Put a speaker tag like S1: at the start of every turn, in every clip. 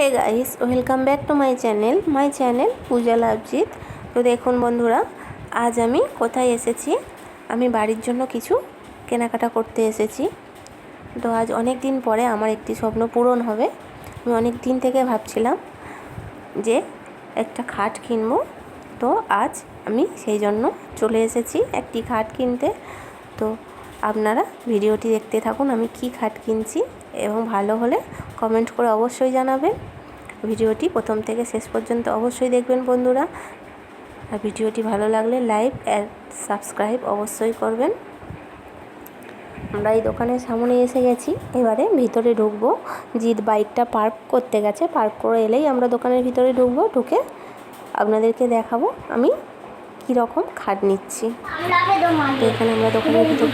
S1: Hey guys welcome back to my channel my channel Puja Lovejit তো দেখুন বন্ধুরা, আজ আমি কোথায় এসেছি? আমি বাড়ির জন্য কিছু কেনাকাটা করতে এসেছি। তো আজ অনেক দিন পরে আমার একটি স্বপ্ন পূরণ হবে। আমি অনেক দিন থেকে ভাবছিলাম যে একটা খাট কিনবো। তো আজ আমি সেই জন্য চলে এসেছি একটি খাট কিনতে। তো আপনারা ভিডিওটি দেখতে থাকুন, আমি কি খাট কিনছি এবং ভালো হলে কমেন্ট করে অবশ্যই জানাবেন। ভিডিওটি প্রথম থেকে শেষ পর্যন্ত অবশ্যই দেখবেন বন্ধুরা। আর ভিডিওটি ভালো লাগলে লাইক অ্যান্ড সাবস্ক্রাইব অবশ্যই করবেন। আমরা এই দোকানের সামনে এসে গেছি, এবারে ভিতরে ঢুকবো। জিৎ বাইকটা পার্ক করতে গেছে, পার্ক করে এলেই আমরা দোকানের ভিতরে ঢুকবো, ঢুকে আপনাদেরকে দেখাবো। আমি কীরকম খাট নিচ্ছি তো এখানে আমরা দোকানের ভিতর।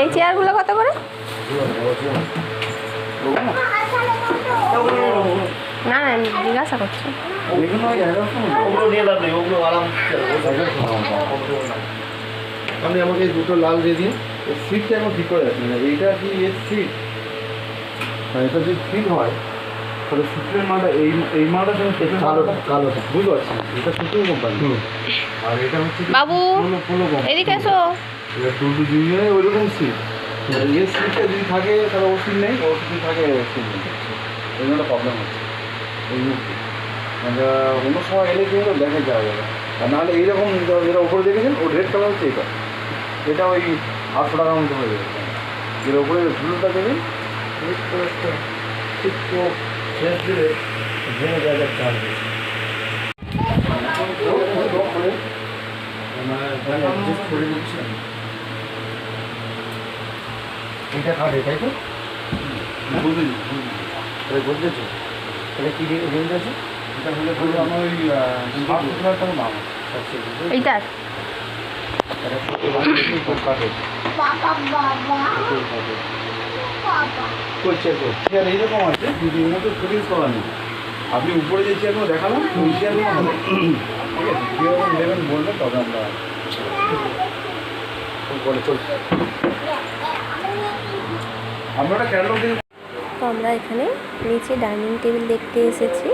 S1: এই চেয়ারগুলো কত করে না না আমি জিজ্ঞাসা করছি
S2: আপনি আমাকে দুটো লাল দিয়ে দিন। এই সিটটা এখন ঠিক করে রাখবেন এইটা কি এর সিট হ্যাঁ এটা যদি ঠিক হয় তাহলে সুপ্রিম মালটা এই এই মালটা যেন কালো কালো বুঝতে পারছি। এটা সুপ্রিম কোম্পানি আর এটা হচ্ছে
S1: বাবু,
S2: পোলো পোলো কোম্পানি
S1: এদিকে এসো।
S2: এটা টুটু জুনিয়রে ওইরকম সিট এর সিটটা যদি থাকে তাহলে ও সিট নেই? ও সিট থাকে ও সিট নেই। এই জন্য প্রবলেম হচ্ছে। এই মুহূর্তে। মানে অন্য সময় এলে কিন্তু দেখে যাওয়া যাবে। আর নাহলে এইরকম যেটা- যেটা উপরে দেখেছেন? ও রেড কালার হচ্ছে এটা এটা ওই আটশো টাকার মতো হয়ে যাবে। যেটা উপরে ব্লুটা দেবেন। শেষ দিলে ভেঙে যায় একটা চার্জ এটা কার্ড এটাই তো? তাহলে বুঝতেছো তাহলে কী রেঞ্জ আছে এটা হলে আমার ওই ষাট আপনি উপরে যে চেয়ারগুলো দেখালাম ওই হবে ঠিক আছে কীরকম নেবেন বলবেন তবে আমরা
S1: আমরা এখানে নিচে ডাইনিং টেবিল দেখতে এসেছি।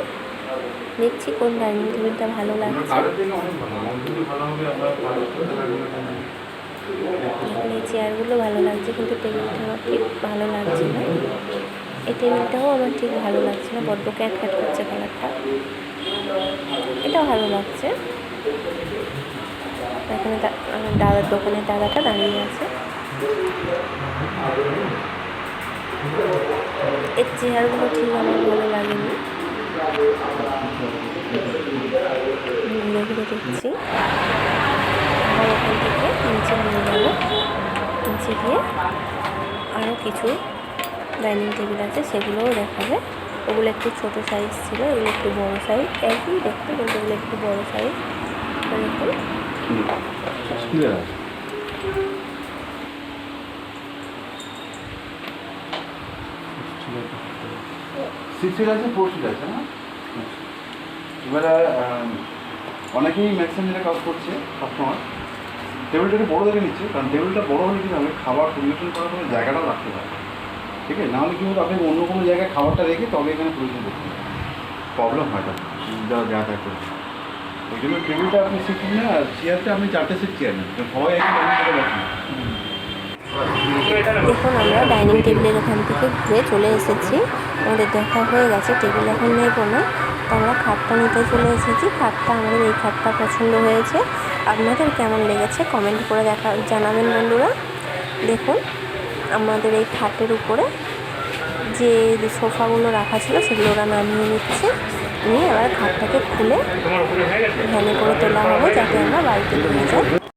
S1: দেখছি কোন ডাইনিং টেবিলটা ভালো লাগছে। এখানে এই চেয়ারগুলো ভালো লাগছে কিন্তু টেবিলটা আমার ঠিক ভালো লাগছে না। এই টেবিলটাও আমার ঠিক ভালো লাগছে না বড্ড ক্যাট ক্যাট করছে কালারটা এটাও ভালো লাগছে। এখানে দাদার দোকানের দাদাটা দাঁড়িয়ে আছে। এর চেয়ারগুলো ঠিক আমার ভালো লাগেনি। ঘুরে দেখছি। আবার ওখান থেকে নিচে নিয়ে যাব। নিচে গিয়ে আরও কিছু ডাইনিং টেবিল আছে, সেগুলোও দেখাবে। ওগুলো একটু ছোটো সাইজ ছিল, এগুলো একটু বড় সাইজ একই দেখতে, কিন্তু ওগুলো একটু বড় সাইজ দেখুন
S2: ক্লিয়ার আছে ফোর আছে না এবারে অনেকেই ম্যাক্সিমাম যেটা কাজ করছে কাস্টমার টেবিলটা একটু বড়ো দেখে নিচ্ছে, কারণ টেবিলটা বড়ো হলে কী হবে? খাবার পরিবেশন করার সময় জায়গাটাও রাখতে পারে ঠিক আছে? নাহলে কী হবে? আপনি অন্য কোনো জায়গায় খাবারটা রেখে তবে এখানে পরিবেশন করতে প্রবলেম হয় তার যারা যাতায়াত করছে ওই জন্য টেবিলটা আপনি সিট নিন আর চেয়ারটা আপনি চারটে সিট চেয়ার নেন। সবাই একই ডাইনিং টেবিল রাখেন
S1: দেখুন আমরা ডাইনিং টেবিলের ওখান থেকে ঘুরে চলে এসেছি। আমাদের দেখা হয়ে গেছে, টেবিল এখন নেব না। তো আমরা খাটটা নিতে চলে এসেছি। খাটটা আমাদের এই খাটটা পছন্দ হয়েছে। আপনাদের কেমন লেগেছে কমেন্ট করে দেখা, জানাবেন বন্ধুরা। দেখুন, আমাদের এই খাটের উপরে যে সোফাগুলো রাখা ছিল, সেগুলো ওরা নামিয়ে নিচ্ছে। নিয়ে এবার খাটটাকে খুলে ভ্যানে করে তোলা হবে, যাতে আমরা বাড়িতে নিয়ে যাই।